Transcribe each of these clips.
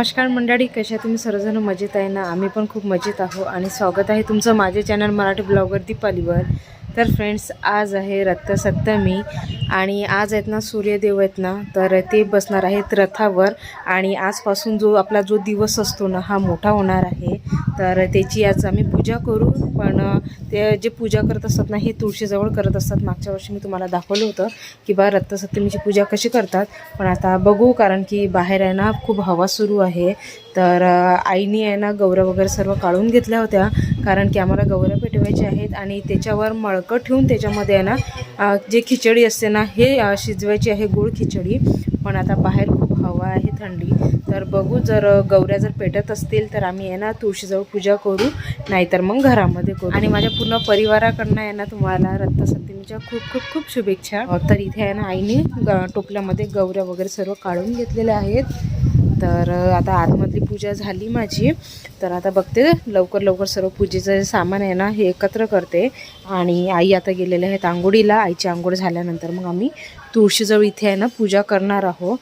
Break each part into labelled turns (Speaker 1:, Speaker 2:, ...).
Speaker 1: नमस्कार मंडळी कशा तुम्ही? सर्वजण मजेत आहे ना? आम्ही पण खूप मजेत आहो आणि स्वागत आहे तुमचं माझे चॅनल मराठी ब्लॉगर दीपालीवर. तर फ्रेंड्स आज आहे रथसप्तमी आणि आज आहेत ना सूर्यदेव आहेत ना? तर ते बसणार आहेत रथावर आणि आजपासून जो आपला जो दिवस असतो ना हा मोठा होणार आहे. तर त्याची आज आम्ही पूजा करू. पण ते जे पूजा करत असतात ना हे तुळशीजवळ करत असतात. मागच्या वर्षी मी तुम्हाला दाखवलं होतं की बा रथसप्तमीची पूजा कशी करतात. पण आता बघू कारण की बाहेर आहे ना खूप हवा सुरू आहे. तर आईनी आहे ना गौऱ्या वगैरे सर्व काढून घेतल्या होत्या. कारण की आम्हाला गौऱ्या पेटवायच्या आहेत आणि त्याच्यावर मळकं ठेवून त्याच्यामध्ये आहे ना जे खिचडी असते ना हे शिजवायची आहे गोड खिचडी. पण आता बाहेर खूप हवा आहे थंडी. तर बघू जर गौऱ्या जर पेटत असतील तर आम्ही आहे ना तुळशीजवळ पूजा करू नाहीतर मग घरामध्ये करू. आणि माझ्या पूर्ण परिवाराकडनं आहे ना तुम्हाला रथसप्तमीच्या खूप खूप खूप शुभेच्छा. तर इथे आहे ना आईने ग- टोपल्यामध्ये गौऱ्या वगैरे सर्व काढून घेतलेल्या आहेत. तर आता आतमधली पूजा झाली माझी. तर आता बघते लवकर लवकर सर्व पूजेचं जे सामान आहे ना हे एकत्र करते. आणि आई आता गेलेल्या आहेत आंघोळीला. आईची आंघोळ झाल्यानंतर मग आम्ही तुळशीजवळ इथे आहे ना पूजा करणार आहोत.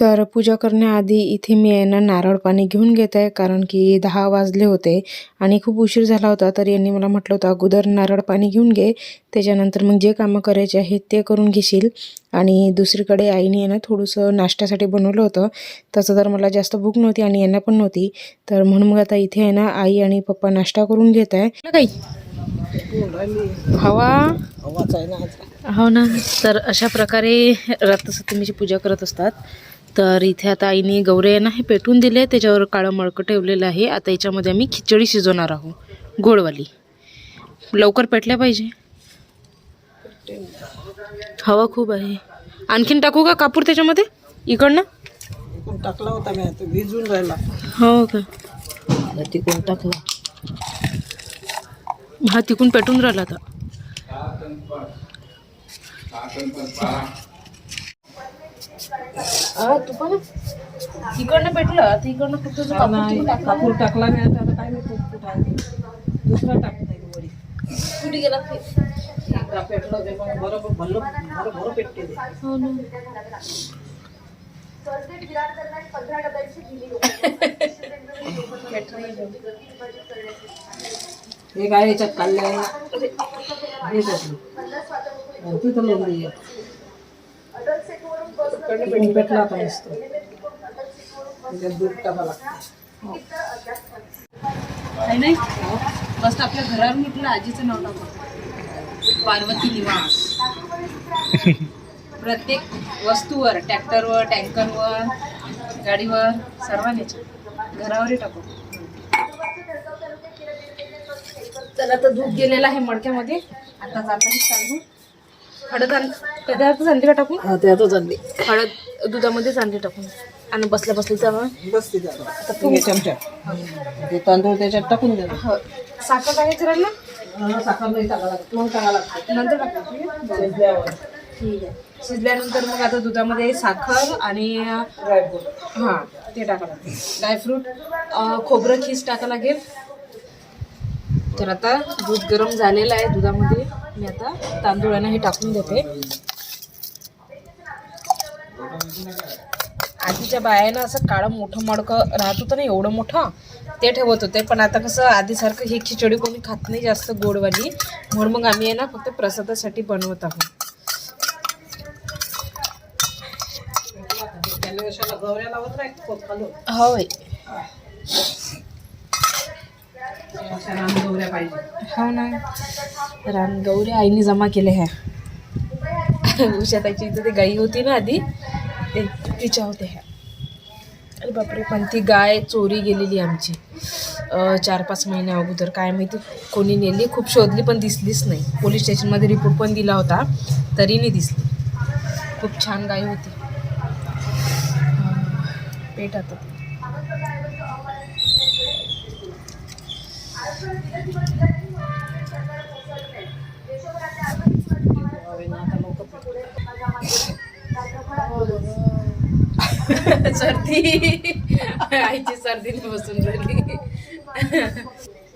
Speaker 1: तर पूजा करण्याआधी इथे मी आहे ना नारळ पाणी घेऊन घेत आहे कारण की दहा वाजले होते आणि खूप उशीर झाला होता तर यांनी मला म्हटलं होतं अगोदर नारळ पाणी घेऊन घे त्याच्यानंतर मग जे कामं करायचे आहेत ते करून घेशील. आणि दुसरीकडे आईने आहे ना थोडंसं नाश्त्यासाठी बनवलं होतं तसं तर मला जास्त भूक नव्हती आणि यांना पण नव्हती. तर म्हणून मग आता इथे आहे ना आई आणि पप्पा नाश्ता करून घेत आहे. काही? हवा. हो ना. तर अशा प्रकारे रथसप्तमीची पूजा करत असतात. तर इथे आता आईने गौरे ना हे पेटून दिले. त्याच्यावर काळं मळकं ठेवलेलं आहे. आता याच्यामध्ये आम्ही खिचडी शिजवणार आहोत. गोडवाली. लवकर पेटल्या पाहिजे. हवा खूप आहे. आणखीन टाकू का कापूर त्याच्यामध्ये? इकडनं?
Speaker 2: टाकला होता मी. आता भिजून राहिला.
Speaker 1: हो का?
Speaker 2: आता तिकडून टाकला.
Speaker 1: हा तिकून पेटून राहिला आता. तू पण इकडनं पेटलं आता इकडनं जो कापूर
Speaker 2: नाही,
Speaker 1: टाकला.
Speaker 2: मी आता आता काय माहिती कुठं आहे ते. दुसरा टाकता येईल वरी
Speaker 1: कुठे गेला ते?
Speaker 2: पेटलं ते मग बरोबर भरलं बरं बरं पेटते ते
Speaker 1: हो ना.
Speaker 2: हे काय याच्यात काढलं आहे हे टाकलं. आणि तिथं लावली आहे. इकडून पेटला. आता मस्त त्याच्यात दूध टाका लागतं.
Speaker 1: आहे नाही. मस्त आपल्या घरावर म्हटलं आजीचं नाव टाकू. पार्वती निवास. प्रत्येक वस्तूवर ट्रॅक्टरवर टँकरवर गाडीवर सर्वांच्या घरावरही टाकू. चला तर दूध गेलेलं आहे मडक्यामध्ये. आता जाता हे तांदूळ हळद आण पदार्थ चांदी का टाकून?
Speaker 2: हा ते आता चालली
Speaker 1: हळद दुधामध्ये चांदी टाकून. आणि बसल्या बसल्या त्यामुळे
Speaker 2: बस तिथे आता हे चमचा ते तांदूळ त्याच्यात टाकून द्या
Speaker 1: हो. साखर टाकायचं राहिलं ना?
Speaker 2: हा, साखर नाही टाका लागत. मग टाका लागतं.
Speaker 1: नंतर ठीक आहे? शिजल्यानंतर मग आता दुधामध्ये साखर आणि
Speaker 2: ड्रायफ्रूट
Speaker 1: हां ते टाका लागेल ड्रायफ्रूट खोबरं खीस टाका लागेल. तर आता दूध गरम झालेलं आहे दुधामध्ये. मी आता तांदूळानं हे टाकून देते. आधीच्या बायानं असं काळं मोठं मडकं राहत होतं ना एवढं मोठं ते ठेवत होते. पण आता कसं आधीसारखं ही खिचडी कोणी खात नाही जास्त गोडवाली. म्हणून मग आम्ही आहे ना फक्त प्रसादासाठी बनवत आहोत. होय.
Speaker 2: अशा रान पाहिजे.
Speaker 1: हो ना. रानगौरी आईने जमा केले ह्या उषाताची इथं ती गाई होती ना आधी ते तिच्या होत्या ह्या. अरे बापरे पण ती गाय चोरी गेलेली आमची. चार पाच महिन्या अगोदर. काय माहिती कोणी नेली खूप शोधली पण दिसलीच नाही. पोलीस स्टेशनमध्ये रिपोर्ट पण दिला होता तरी नाही दिसली. खूप छान गाय होती. पेट आता. सर्दी. आईची सर्दी बसून राहिली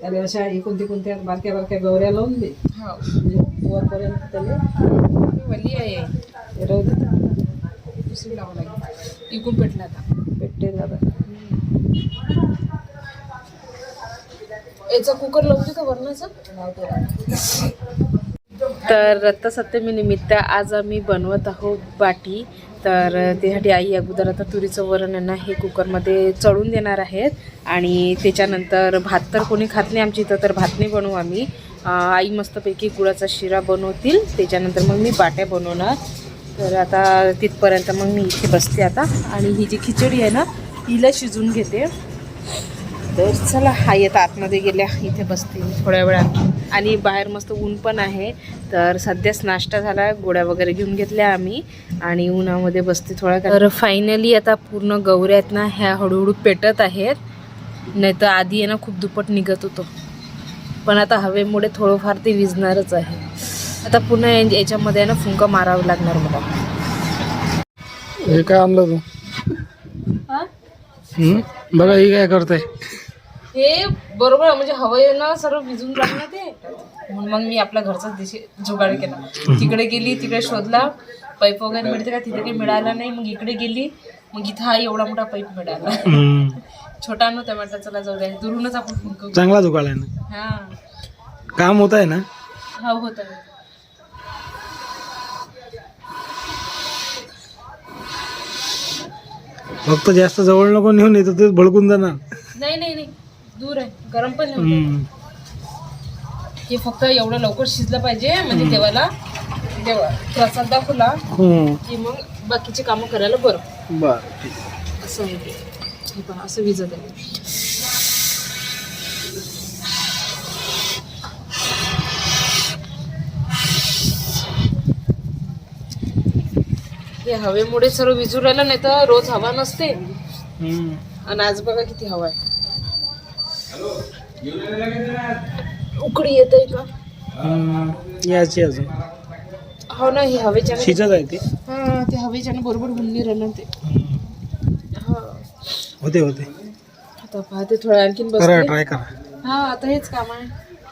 Speaker 2: त्याला अशा कोणती कोणत्या बारक्या बारक्या गवऱ्या लावून दे.
Speaker 1: हो.
Speaker 2: म्हणजे वरपर्यंत त्याला.
Speaker 1: वली आहे.
Speaker 2: राहू
Speaker 1: दुसरी लावा लागेल. इकून पेटला आता.
Speaker 2: पेटते दादा
Speaker 1: याचा कुकर लावते का वरणाचा? लावते तर रथसप्तमी निमित्त आज आम्ही बनवत आहोत बाटी. तर त्यासाठी आई अगोदर आता तुरीचं वरण आहे ना हे कुकरमध्ये चढून देणार आहेत. आणि त्याच्यानंतर भात तर कोणी खात नाही आमच्या इथं तर भात नाही बनवू आम्ही. आई मस्तपैकी गुळाचा शिरा बनवतील. त्याच्यानंतर मग मी बाट्या बनवणार. तर आता तिथपर्यंत मग मी इथे बसते आता. आणि ही जी खिचडी आहे ना हिला शिजून घेते. तर चला हा येत आतमध्ये गेल्या इथे बसते थोड्या वेळात. आणि बाहेर मस्त ऊन पण आहे. तर सध्याच नाश्ता झाला गोळ्या वगैरे घेऊन घेतल्या आम्ही. आणि उन्हामध्ये बसते थोडा तर फायनली आता पूर्ण गौऱ्या आहेत ना ह्या हळूहळू पेटत आहेत. नाही तर आधी आहे ना खूप दुप्पट निघत होतो. पण आता हवेमुळे थोडंफार ते विजणारच आहे. आता पुन्हा याच्यामध्ये आहे ना फुंका मारावं लागणार मला.
Speaker 3: हे काय आणलं तू? बघा ही काय करताय.
Speaker 1: हे बरोबर आहे, म्हणजे हवं ना सर्व भिजून जात ना ते. म्हणून मग मी आपल्या घरचाच दिशे जुगाड केला. तिकडे गेली तिकडे शोधला. पाईप वगैरे मिळते का? तिथे काही मिळाला नाही. मग इकडे गेली. मग इथं हा एवढा मोठा पाईप मिळाला. छोटा नव्हता म्हटलं चला जाऊ द्या. दुरूनच आपण
Speaker 3: चांगला जुगाड आहे ना?
Speaker 1: हा.
Speaker 3: काम होत आहे ना?
Speaker 1: हा होता
Speaker 3: फक्त जास्त जवळ नको नेऊन येतं ते भडकून जाणार.
Speaker 1: नाही नाही नाही. दूर आहे गरम पण नाही होत.
Speaker 3: हम्म.
Speaker 1: हे फक्त एवढं लवकर शिजलं पाहिजे म्हणजे देवाला देवा प्रसाद दाखवला
Speaker 3: हम्म.
Speaker 1: की मग बाकीची कामं करायला बरं
Speaker 3: बरं ठीक.
Speaker 1: असं आहे ते हे पहा असं विजत आहे हे हवेमुळे सर्व विजू राहिलं नाही तर रोज हवा नसते
Speaker 3: हम्म.
Speaker 1: आणि आज बघा किती हवा आहे उकडी येत का.
Speaker 3: याची अजून.
Speaker 1: हो ना हे हवेच्या
Speaker 3: शिजत आहे ते?
Speaker 1: हा ते हवेच्यानं बरोबर हुंडी राहिलं ते
Speaker 3: हम्म.
Speaker 1: हा.
Speaker 3: होते होते.
Speaker 1: आता पाहते थोडं आणखीन
Speaker 3: करा
Speaker 1: बसते
Speaker 3: ट्राय करा.
Speaker 1: हा आता हेच काम आहे.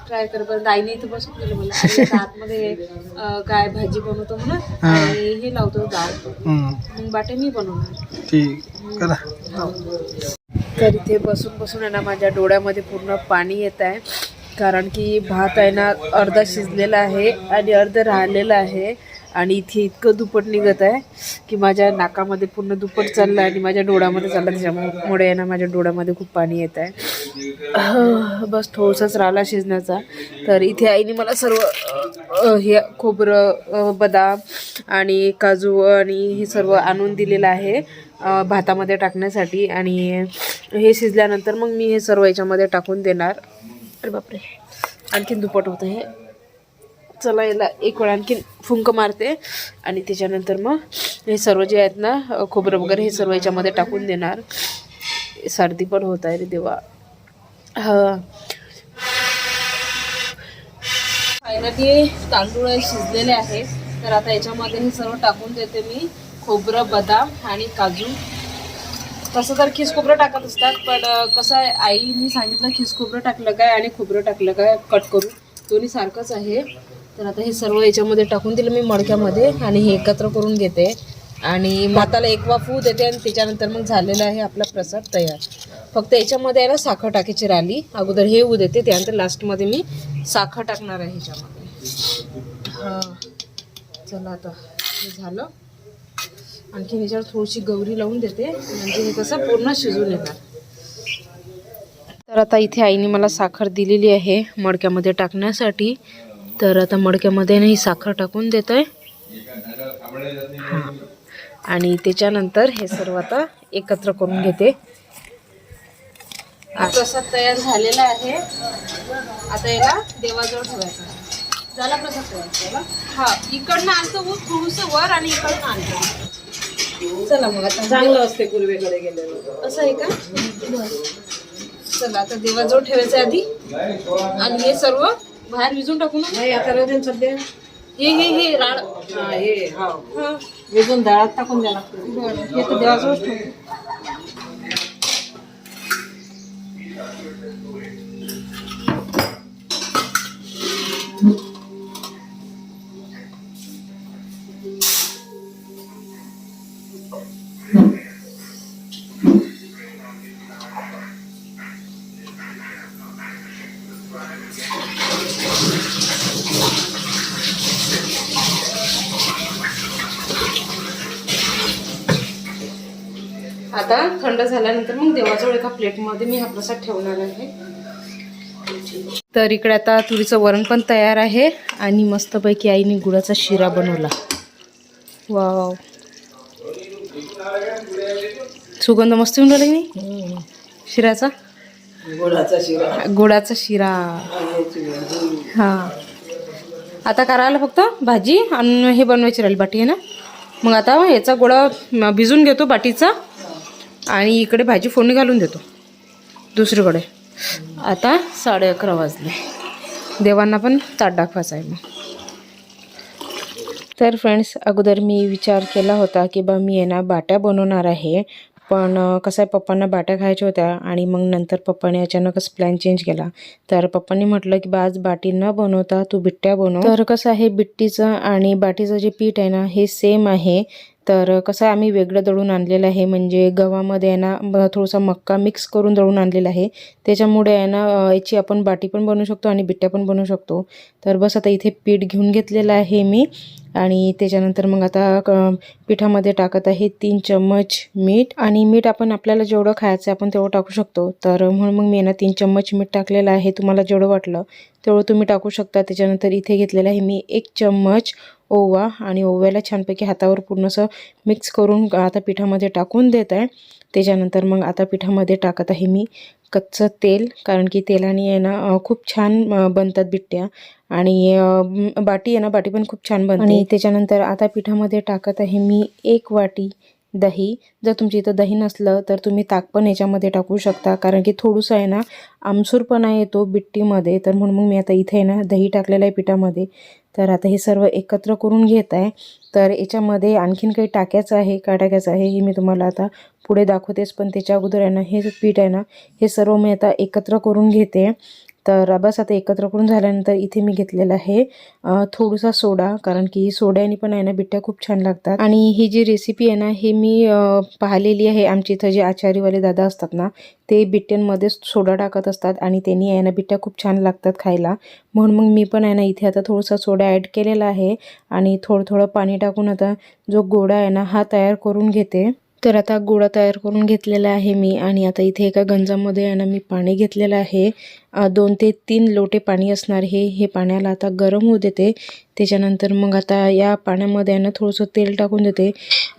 Speaker 1: ट्राय कर पण आईने इथं बसून दिलं मला. आणि आता आतमध्ये अं, काय भाजी बनवतो म्हणा
Speaker 3: हा.
Speaker 1: आणि हे लावतो डाळ
Speaker 3: हम्म.
Speaker 1: मग बाटे मी बनवणार.
Speaker 3: ठीक. करा.
Speaker 1: हो. तर इथे बसून बसून आहे ना माझ्या डोळ्यामध्ये पूर्ण पाणी येत आहे. कारण की भात आहे ना अर्धा शिजलेला आहे आणि अर्ध राहिलेला आहे. आणि इथे इतकं दुपट निघत आहे की माझ्या नाकामध्ये पूर्ण दुपट चाललं आणि माझ्या डोळ्यामध्ये चाललं त्याच्यामुळे आहे ना माझ्या डोळ्यामध्ये खूप पाणी येत आहे. बस थोडसाच राहिला शिजण्याचा. तर इथे आईने मला सर्व हे खोबरं बदाम आणि काजू आणि हे सर्व आणून दिलेलं आहे भातामध्ये टाकण्यासाठी. आणि हे शिजल्यानंतर मग मी हे सर्व याच्यामध्ये टाकून देणार. अरे बापरे. आणखीन दुप्पट होतं हे चला याला एक वेळ आणखीन फुंक मारते. आणि त्याच्यानंतर मग हे सर्व जे आहेत ना खोबरं वगैरे हे सर्व याच्यामध्ये टाकून देणार. सर्दी पण होत आहे रे देवा. हा. फायनली तांदूळ शिजलेले आहे. तर आता याच्यामध्ये हे सर्व टाकून देते मी. खोबरं बदाम आणि काजू. तसं तर खिस खोबरं टाकत असतात पण कसं आहे आईनी सांगितलं खिस खोबरं टाकलं काय आणि खोबरं टाकलं काय कट करून दोन्ही सारखंच आहे. तर आता हे सर्व याच्यामध्ये टाकून दिलं मी मडक्यामध्ये आणि हे एकत्र करून घेते. आणि माताला एक वाफू देते आणि त्याच्यानंतर मग झालेला आहे आपला प्रसाद तयार. फक्त याच्यामध्ये आहे ना साखर टाकायची राहिली. अगोदर हे होऊ देते त्यानंतर लास्टमध्ये मी साखर टाकणार आहे ह्याच्यामध्ये. हां. चला आता हे झालं. आणखी ह्याच्यावर थोडीशी गौरी लावून देते. म्हणजे हे कसं पूर्ण शिजून येणार. तर आता इथे आईने मला साखर दिलेली आहे मडक्यामध्ये टाकण्यासाठी. तर आता मडक्यामध्ये ना ही साखर टाकून देतोय. हां. आणि त्याच्यानंतर हे सर्व आता एकत्र करून घेते. प्रसाद तयार झालेला आहे. आता याला देवाजवळ ठेवायचा. झाला प्रसाद तयार केला हा. इकडनं आणतो थोडंसं वर आणि इकडनं आणतो. चला मग आता.
Speaker 2: चांगलं असते पूर्वेकडे गेलेलं.
Speaker 1: असं आहे का. चला आता देवाजवळ ठेवायचं आधी. आणि हे सर्व बाहेर विजून टाकू ना?
Speaker 2: नाही आता राहते ना सध्या.
Speaker 1: हे हे हे राड.
Speaker 2: हा हे हा.
Speaker 1: हा
Speaker 2: वेजून डाळात टाकून द्या लागतं.
Speaker 1: बरं हे तर देवाजवळ ठेवू. आता झाल्यानंतर मग देवाजवळ एका प्लेटमध्ये मी हा प्रसाद ठेवणार आहे. तर इकडे आता तुरीचं वरण पण तयार आहे आणि मस्तपैकी आईने गुळाचा शिरा बनवला. वाव. सुगंध मस्त येऊन राहिला की नाही? शिऱ्याचा
Speaker 2: गोडाचा शिरा.
Speaker 1: गुळाचा शिरा.
Speaker 2: वांग्याची भाजी.
Speaker 1: हां. आता करायला फक्त भाजी आणि हे बनवायची राहील बाटी आहे ना? मग आता याचा गोळा म, भिजून घेतो बाटीचा. आणि इकडे भाजी फोडणी घालून देतो. दुसरीकडे. आता साडे अकरा वाजले. देवांना पण ताट दाखवायचा आहे मग. तर फ्रेंड्स अगोदर मी विचार केला होता की बा मी आहे ना बाट्या बनवणार आहे. पण कसं आहे पप्पांना बाट्या खायच्या होत्या आणि मग नंतर पप्पाने अचानकच प्लॅन चेंज केला. तर पप्पांनी म्हटलं की बा आज बाटी न बनवता तू बिट्ट्या बनव. तर कसं आहे बिट्टीचं आणि बाटीचं जे पीठ आहे ना हे सेम आहे. तर कसं आहे आम्ही वेगळं दळून आणलेलं आहे. म्हणजे गव्हामध्ये आहे ना थोडासा मक्का मिक्स करून दळून आणलेला आहे. त्याच्यामुळे आहे ना याची आपण बाटी पण बनवू शकतो आणि बिट्ट्या पण बनवू शकतो. तर बस आता इथे पीठ घेऊन घेतलेलं आहे मी. आणि त्याच्यानंतर मग आता क- पिठामध्ये टाकत आहे तीन चम्मच मीठ. आणि मीठ आपण आपल्याला जेवढं खायचं आहे आपण तेवढं टाकू शकतो. तर म्हणून मग मी ना तीन चम्मच मीठ टाकलेलं आहे. तुम्हाला जेवढं वाटलं तेवढं तुम्ही टाकू शकता. त्याच्यानंतर इथे घेतलेलं आहे मी एक चम्मच ओवा आणि ओव्याला छानपैकी हातावर पूर्ण असं मिक्स करून आता पिठामध्ये टाकून देत आहे. त्याच्यानंतर मग आता पिठामध्ये टाकत आहे मी कच्चं तेल कारण की तेलाने आहे ना खूप छान बनतात बिट्ट्या. आणि बाटी आहे ना बाटी पण खूप छान बनते. आणि त्याच्यानंतर आता पिठामध्ये टाकत आहे मी एक वाटी दही. जर तुमच्या इथं दही नसलं तर तुम्ही ताक पण याच्यामध्ये टाकू शकता. कारण की थोडंसं आहे ना आमसूरपणा येतो बिट्टीमध्ये. तर म्हणून मग मी आता इथे आहे ना दही टाकलेलं आहे पिठामध्ये. तर आता हे सर्व एकत्र करून घेत आहे. तर याच्यामध्ये आणखीन काही टाकायचं आहे. का टाकायचं आहे हे मी तुम्हाला आता पुढे दाखवतेच. पण त्याच्या अगोदर आहे ना हे पीठ आहे ना हे सर्व मी आता एकत्र करून घेते. तर बस आता एकत्र करून झाल्यानंतर इथे मी घेतलेलं आहे. थोडासा सोडा कारण की सोड्याने पण आहे ना बिट्ट्या खूप छान लागतात. आणि ही जी रेसिपी आहे ना हे मी पाहिलेली आहे. आमच्या इथं जे आचारीवाले दादा असतात ना ते बिट्ट्यांमध्ये सोडा टाकत असतात आणि त्यांनी आहे ना बिट्ट्या खूप छान लागतात खायला. म्हणून मग मी पण आहे ना इथे आता थोडासा सोडा ॲड केलेला आहे. आणि थोडं थोडं पाणी टाकून आता जो गोडा आहे ना हा तयार करून घेते. तर आता गोळा तयार करून घेतलेला आहे मी. आणि आता इथे एका गंजामध्ये आहे ना मी पाणी घेतलेलं आहे. दोन ते तीन लोटे पाणी असणार हे हे पाण्याला आता गरम होऊ देते. त्याच्यानंतर मग आता या पाण्यामध्ये आहे ना थोडंसं तेल टाकून देते.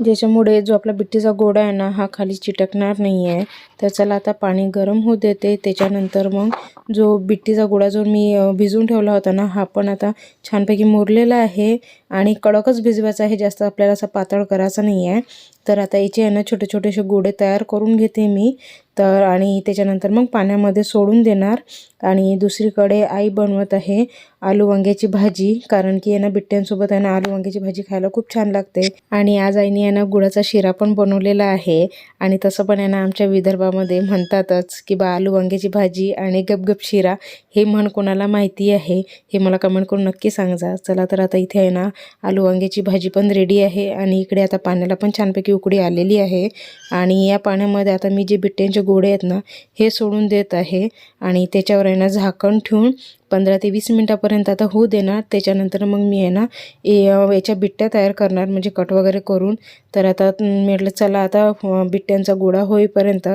Speaker 1: ज्याच्यामुळे जो आपला बिट्टीचा गोडा आहे ना हा खाली चिटकणार नाही आहे. तर चला आता पाणी गरम होऊ देते. त्याच्यानंतर मग जो बिट्टीचा गोळा जो मी भिजून भिजवून ठेवला होता ना हा पण आता छानपैकी मुरलेला आहे. आणि कडकच भिजवायचा आहे जास्त आपल्याला असा पातळ करायचा नाही आहे. तर आता याचे आहे ना छोटे छोटेसे गोळे तयार करून घेते मी. तर आणि त्याच्यानंतर मग पाण्यामध्ये सोडून देणार. आणि दुसरीकडे आई बनवत आहे. आलू वांग्याची भाजी कारण की यांना ना बिट्ट्यांसोबत आहे ना आलू वांग्याची भाजी खायला खूप छान लागते. आणि आज आईने यांना गुळाचा शिरा पण बनवलेला आहे. आणि तसं पण यांना आमच्या विदर्भामध्ये म्हणतातच की बा आलू वांग्याची भाजी आणि गपगप शिरा हे म्हण कोणाला माहिती आहे? हे मला कमेंट करून नक्की सांगा. चला तर आता इथे आहे ना आलू वांग्याची भाजी पण रेडी आहे आणि इकडे आता पाण्याला पण छानपैकी उकडी आलेली आहे. आणि या पाण्यामध्ये आता मी जे बिट्ट्यांचे गोळे आहेत ना हे सोडून देत आहे. आणि त्याच्यावर आहे ना झाकण ठेवून पंधरा ते वीस मिनटापर्यंत आता होऊ देणार. त्याच्यानंतर मग मी आहे ना ए- याच्या बिट्ट्या तयार करणार म्हणजे कट वगैरे करून. तर आता म्हटलं चला आता बिट्ट्यांचा गोळा होईपर्यंत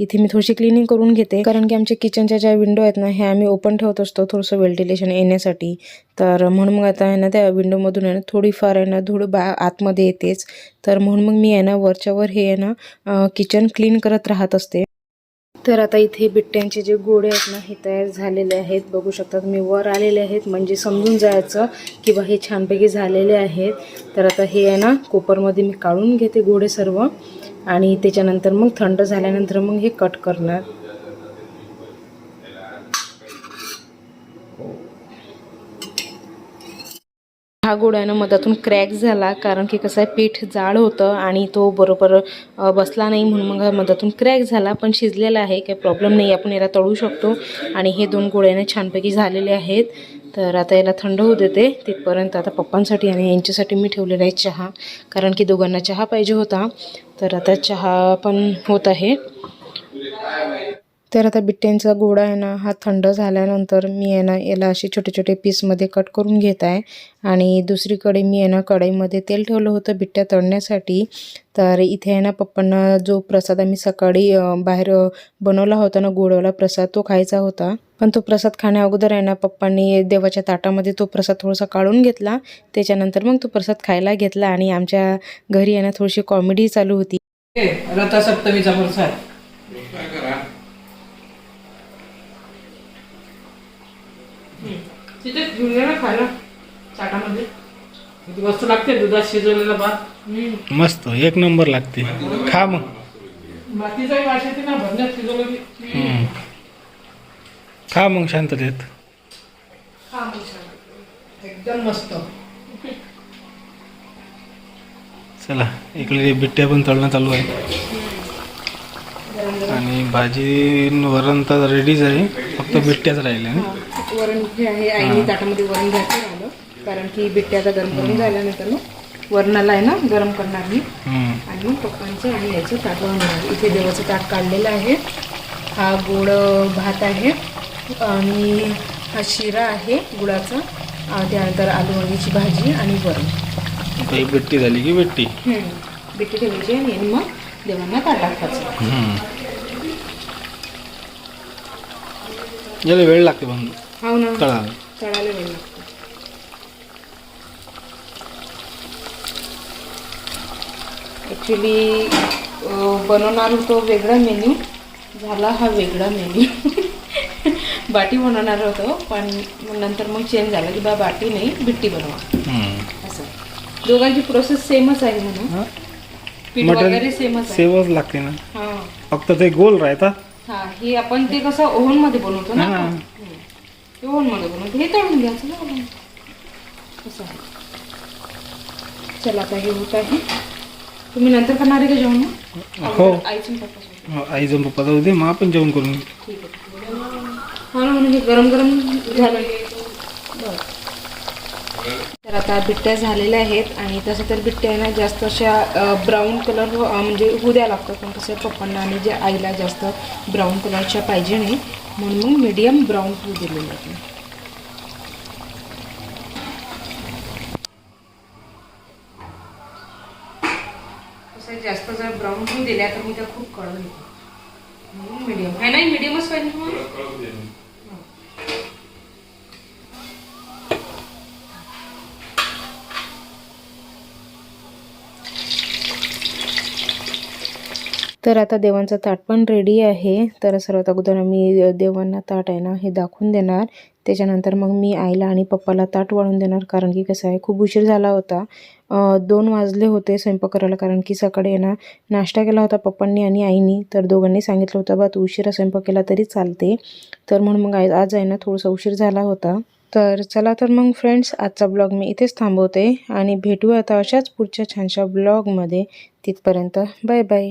Speaker 1: इथे मी थोडीशी क्लिनिंग करून घेते. कारण की आमच्या किचनच्या ज्या विंडो आहेत ना ह्या आम्ही ओपन ठेवत असतो थोडंसं व्हेंटिलेशन येण्यासाठी. तर म्हणून मग आता आहे ना त्या विंडोमधून आहे ना थोडीफार आहे ना धूळ बा आतमध्ये येतेच. तर म्हणून मग मी आहे ना वरच्यावर हे आहे ना किचन क्लीन करत राहत असते. तर आता इथे बिट्ट्यांचे जे गोडे आहेत ना हे तयार झालेले आहेत. बघू शकता तुम्ही वर आलेले आहेत. म्हणजे समजून जायचं की बा हे छानपैकी झालेले आहेत. तर आता हे आहे ना कोपरमध्ये मी काढून घेते गोडे सर्व. आणि त्याच्यानंतर मग थंड झाल्यानंतर मग हे कट करणार. हा गोळ्यानं मधातून क्रॅक झाला कारण की कसं आहे पीठ जाड होतं आणि तो बरोबर बसला नाही म्हणून मग मधातून क्रॅक झाला. पण शिजलेला आहे काही प्रॉब्लेम नाही आपण याला तळू शकतो. आणि हे दोन गोळ्याने छानपैकी झालेले आहेत. तर आता याला थंड होऊ देते. तिथपर्यंत आता पप्पांसाठी आणि यांच्यासाठी मी ठेवलेला आहे चहा कारण की दोघांना चहा पाहिजे होता. तर आता चहा पण होत आहे. तर आता बिट्ट्यांचा गोळा आहे ना हा थंड झाल्यानंतर मी आहे ना याला असे छोटे छोटे पीसमध्ये कट करून घेत आहे. आणि दुसरीकडे मी आहे ना कढईमध्ये तेल ठेवलं होतं बिट्ट्या तळण्यासाठी. तर इथे आहे ना पप्पांना जो प्रसाद आम्ही सकाळी बाहेर बनवला होता ना गोडवाला प्रसाद तो खायचा होता. पण तो प्रसाद खाण्या अगोदर आहे ना पप्पांनी देवाच्या ताटामध्ये तो प्रसाद थोडासा काढून घेतला. त्याच्यानंतर मग तो प्रसाद खायला घेतला आणि आमच्या घरी आहे ना थोडीशी कॉमेडी चालू होती.
Speaker 2: रथसप्तमीचा प्रसाद.
Speaker 1: तिथे घेऊन खायला ताटामध्ये
Speaker 2: किती वस्तू लागते दुधात शिजवलेला भात.
Speaker 3: मस्त एक नंबर लागते. खा मग.
Speaker 2: मातीचाही वास येते ना भरण्यात
Speaker 3: हम्म. खा मग शांततेत.
Speaker 2: एकदम मस्त.
Speaker 3: चला इकडे बिट्ट्या पण तळणं चालू आहे. आणि भाजी न वरण तर रेडीच आहे. फक्त बिट्ट्याच राहिल्या. ना
Speaker 1: वरण जे आहे आईने ताटामध्ये वरण घ्यायचं राहिलं कारण की बिट्ट्या आता गरम करून झाल्यानंतर मग वरणाला आहे ना गरम करणार मी. आणि मग पप्पांचं आणि याचं ताट बनवणार इथे देवाचं ताट काढलेलं आहे. हा गोड भात आहे. आणि हा शिरा आहे गुळाचा. त्यानंतर आलू वांगीची भाजी आणि वरण.
Speaker 3: बिट्टी झाली की बिट्टी.
Speaker 1: बिट्टी ठेवायची आणि मग देवांना खायचं
Speaker 3: हम्म. याला वेळ लागते पण
Speaker 1: हो ना.
Speaker 3: तळाला
Speaker 1: तळायला वेळ लागतो ॲक्च्युली बनवणार होतो वेगळा मेन्यू झाला हा वेगळा मेन्यू बाटी बनवणार होतो पण नंतर मग चेंज झालं की बा बाटी नाही बिट्टी बनवा. असं. दोघांची प्रोसेस सेमच आहे म्हणून.
Speaker 3: हा?
Speaker 1: पीठ वगैरे सेमच आहे.
Speaker 3: सेवच लागते ना? फक्त ते गोल राहतात
Speaker 1: हा हे आपण ते कसं ओव्हनमध्ये बनवतो ना ओव्हनमध्ये बनवतो हे तळून घ्यायचं ना असं आहे चला आता हे होत आहे तुम्ही नंतर करणार आहे का जेवण
Speaker 3: हो.
Speaker 1: आईचं.
Speaker 3: हो, आई जाऊन पप्पा जाऊ दे मग आपण जेवण करून घेऊ.
Speaker 1: ठीक आहे हा ना म्हणून हे गरम गरम झालं बरं. तर आता बिट्ट्या झालेल्या आहेत आणि तसं तर बिट्ट्या आहे ना जास्त अशा ब्राऊन कलर म्हणजे होऊ द्या लागतात पण कसं पप्पांना आणि जे आईला जास्त ब्राऊन कलरच्या पाहिजे नाही म्हणून मग मीडियम ब्राऊन होऊ दिलेलं आहे. जास्त जर ब्राऊन टू दिल्या तर मी त्या खूप कळवली येतो म्हणून मीडियम आहे नाही मीडियमच पाहिजे तुम्हाला तर आता देवांचं ताट पण रेडी आहे. तर सर्वात अगोदर मी देवांना ताट आहे ना हे दाखवून देणार. त्याच्यानंतर मग मी आईला आणि पप्पाला ताट वाळून देणार. कारण की कसं आहे खूप उशीर झाला होता. दोन वाजले होते स्वयंपाक करायला. कारण की सकाळी आहे ना नाश्ता केला होता पप्पांनी आणि आईनी. तर दोघांनी सांगितलं होतं बा तू उशिरा स्वयंपाक केला तरी चालते. तर म्हणून मग आज आज आहे ना थोडासा उशीर झाला होता. तर चला तर मग फ्रेंड्स आजचा ब्लॉग मी इथेच थांबवते. आणि भेटू आता अशाच पुढच्या छानशा ब्लॉगमध्ये तिथपर्यंत बाय बाय